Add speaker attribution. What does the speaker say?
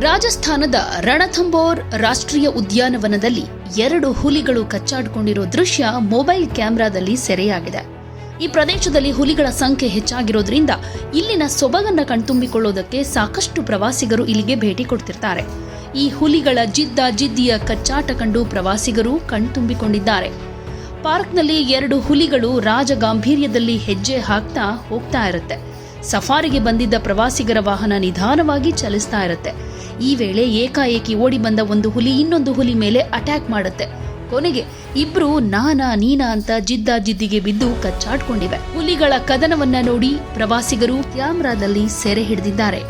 Speaker 1: ರಾಜಸ್ಥಾನದ ರಣಥಂಬೋರ್ ರಾಷ್ಟ್ರೀಯ ಉದ್ಯಾನವನದಲ್ಲಿ ಎರಡು ಹುಲಿಗಳು ಕಚ್ಚಾಡ್ಕೊಂಡಿರೋ ದೃಶ್ಯ ಮೊಬೈಲ್ ಕ್ಯಾಮೆರಾದಲ್ಲಿ ಸೆರೆಯಾಗಿದೆ. ಈ ಪ್ರದೇಶದಲ್ಲಿ ಹುಲಿಗಳ ಸಂಖ್ಯೆ ಹೆಚ್ಚಾಗಿರೋದ್ರಿಂದ ಇಲ್ಲಿನ ಸೊಬಗನ್ನ ಕಣ್ತುಂಬಿಕೊಳ್ಳೋದಕ್ಕೆ ಸಾಕಷ್ಟು ಪ್ರವಾಸಿಗರು ಇಲ್ಲಿಗೆ ಭೇಟಿ ಕೊಡ್ತಿರ್ತಾರೆ. ಈ ಹುಲಿಗಳ ಜಿದ್ದ ಜಿದ್ದಿಯ ಕಚ್ಚಾಟ ಕಂಡು ಪ್ರವಾಸಿಗರು ಕಣ್ತುಂಬಿಕೊಂಡಿದ್ದಾರೆ. ಪಾರ್ಕ್ನಲ್ಲಿ ಎರಡು ಹುಲಿಗಳು ರಾಜ ಗಾಂಭೀರ್ಯದಲ್ಲಿ ಹೆಜ್ಜೆ ಹಾಕ್ತಾ ಹೋಗ್ತಾ ಇರುತ್ತೆ. ಸಫಾರಿಗೆ ಬಂದಿದ್ದ ಪ್ರವಾಸಿಗರ ವಾಹನ ನಿಧಾನವಾಗಿ ಚಲಿಸ್ತಾ ಇರುತ್ತೆ. ಈ ವೇಳೆ ಏಕಾಏಕಿ ಓಡಿ ಬಂದ ಒಂದು ಹುಲಿ ಇನ್ನೊಂದು ಹುಲಿ ಮೇಲೆ ಅಟ್ಯಾಕ್ ಮಾಡುತ್ತೆ. ಕೊನೆಗೆ ಇಬ್ರು ನಾನಾ ನೀನಾ ಅಂತ ಜಿದ್ದ ಜಿದ್ದಿಗೆ ಬಿದ್ದು ಕಚ್ಚಾಡ್ಕೊಂಡಿವೆ. ಹುಲಿಗಳ ಕದನವನ್ನ ನೋಡಿ ಪ್ರವಾಸಿಗರು ಕ್ಯಾಮ್ರಾದಲ್ಲಿ ಸೆರೆ ಹಿಡಿದಿದ್ದಾರೆ.